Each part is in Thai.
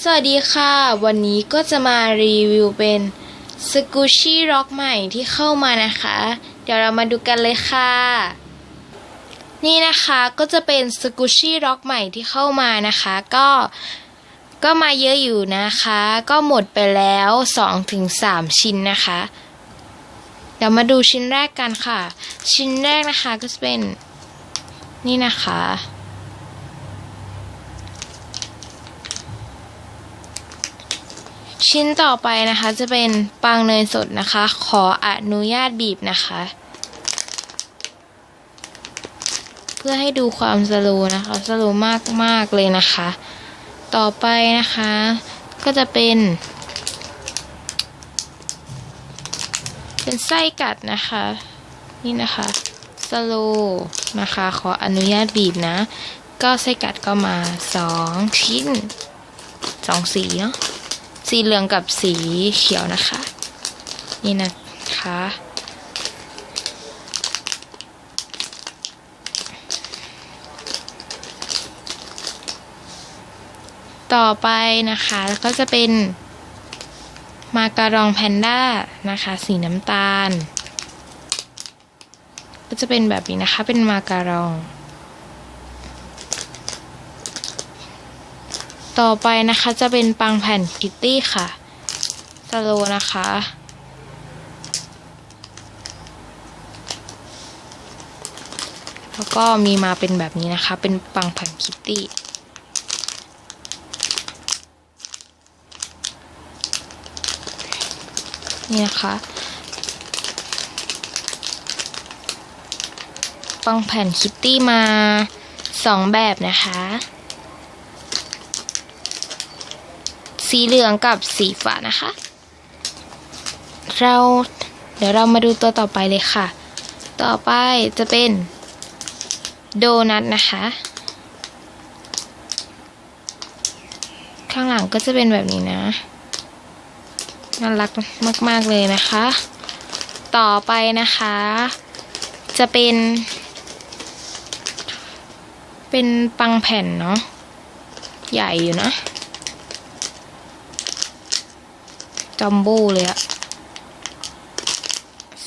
สวัสดีค่ะ วันนี้ก็จะมารีวิวเป็นสกูชี่ร็อกใหม่ที่เข้ามานะคะ เดี๋ยวเรามาดูกันเลยค่ะ นี่นะคะก็จะเป็นสกูชี่ร็อกใหม่ที่เข้ามานะคะ ก็ก็มาเยอะอยู่นะคะ ก็หมดไปแล้ว 2-3 ชิ้นนะคะ เดี๋ยวมาดูชิ้นแรกกันค่ะ ชิ้นแรกนะคะก็จะเป็นนี่นะคะ ชิ้นต่อไปนะคะจะเป็นปังเนยสดนะคะ ขออนุญาตบีบนะคะ เพื่อให้ดูความสโลนะคะสโลมากมากๆเลยนะคะ ต่อไปนะคะ ก็จะเป็น เป็นไส้กัดนะคะ นี่นะคะสโลนะคะ ขออนุญาตบีบนะ ก็ไส้กัดก็มาสองชิ้นสองสีเนาะ สีเหลืองกับสีเขียวนะคะ นี่นะคะต่อไปนะคะก็จะเป็นมาการองแพนด้านะคะสีน้ำตาล ก็จะเป็นแบบนี้นะคะเป็นมาการอง ต่อไปนะคะจะเป็นปังแผ่นคิตตี้ค่ะสโลนะคะ แล้วก็มีมาเป็นแบบนี้นะคะ เป็นปังแผ่นคิตตี้นี่นะคะปังแผ่นคิตตี้มาสองแบบนะคะ สีเหลืองกับสีฟ้านะคะ เราเดี๋ยวเรามาดูตัวต่อไปเลยค่ะ ต่อไปจะเป็นโดนัทนะคะ ข้างหลังก็จะเป็นแบบนี้นะ น่ารักมาก ๆ เลยนะคะ ต่อไปนะคะ จะเป็น เป็นปังแผ่นเนาะ ใหญ่อยู่นะ จัมโบ้เลยอะ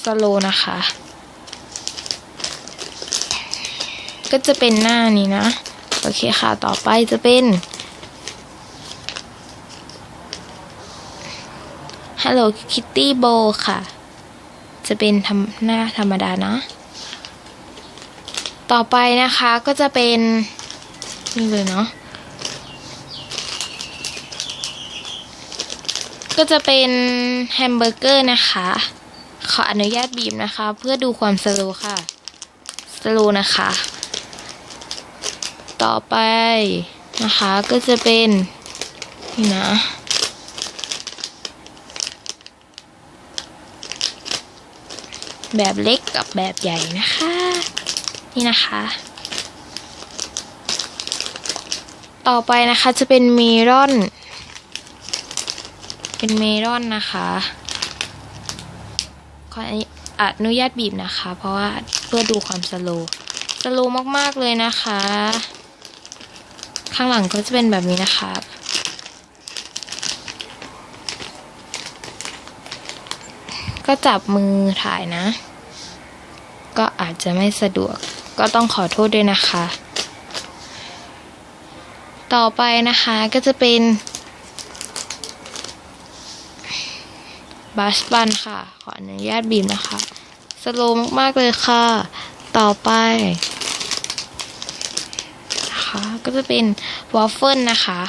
สโลนะคะ ก็จะเป็นหน้านี้นะ โอเคค่ะ ต่อไปจะเป็น Hello Kitty Bow ค่ะ จะเป็นทำหน้าธรรมดานะ ต่อไปนะคะก็จะเป็น นี่เลยเนาะ ก็จะเป็นแฮมเบอร์เกอร์นะคะ ขออนุญาตบีบนะคะ เพื่อดูความสโลว์ค่ะสโลว์นะคะ ต่อไปนะคะก็จะเป็นนี่นะแบบเล็กกับแบบใหญ่นะคะ นี่นะคะ ต่อไปนะคะจะเป็นเมลอน เป็นเมลอนนะคะขออนุญาตบีบนะคะ เพราะว่าเพื่อดูความสโลว์สโลว์มากๆเลยนะคะ ข้างหลังก็จะเป็นแบบนี้นะคะก็จับมือถ่ายนะ ก็อาจจะไม่สะดวก ก็ต้องขอโทษด้วยนะคะ ต่อไปนะคะก็จะเป็น บัสบันค่ะ ขออนุญาตบีบนะคะ สโลว์มาก ๆ เลยค่ะ ต่อไปนะคะก็จะเป็นวอฟเฟิลนะคะ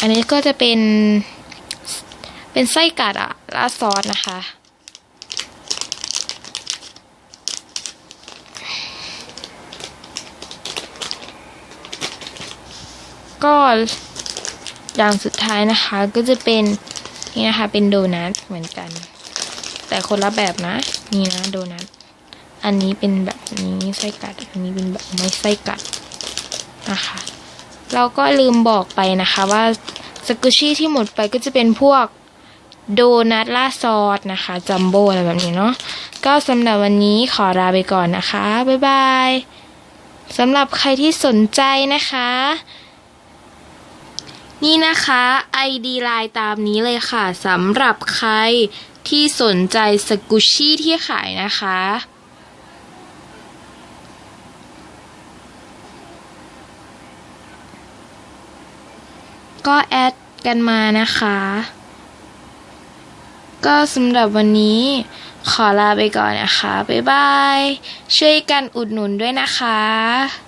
อันนี้ก็จะเป็น เป็นไส้กัดอะราซอสนะคะก็อย่างสุดท้ายนะคะก็จะเป็น นี่นะคะ เป็นโดนัทเหมือนกัน แต่คนละแบบนะ นี่นะโดนัทอันนี้เป็นแบบนี้ไส้กัด อันนี้เป็นแบบไม่ไส้กัดนะคะ เราก็ลืมบอกไปนะคะว่าสกุชี่ที่หมดไปก็จะเป็นพวกโดนัทล่าซอสนะคะ จัมโบ้อะไรแบบนี้เนาะ ก็สำหรับวันนี้ขอลาไปก่อนนะคะ บ๊ายบาย สำหรับใครที่สนใจนะคะ นี่นะคะ ID ไลน์ตามนี้เลยค่ะสำหรับใครที่สนใจสกุชชี่ที่ขายนะคะ ก็แอดกันมานะคะ ก็สำหรับวันนี้ขอลาไปก่อนนะคะ บ๊ายบาย ช่วยกันอุดหนุนด้วยนะคะ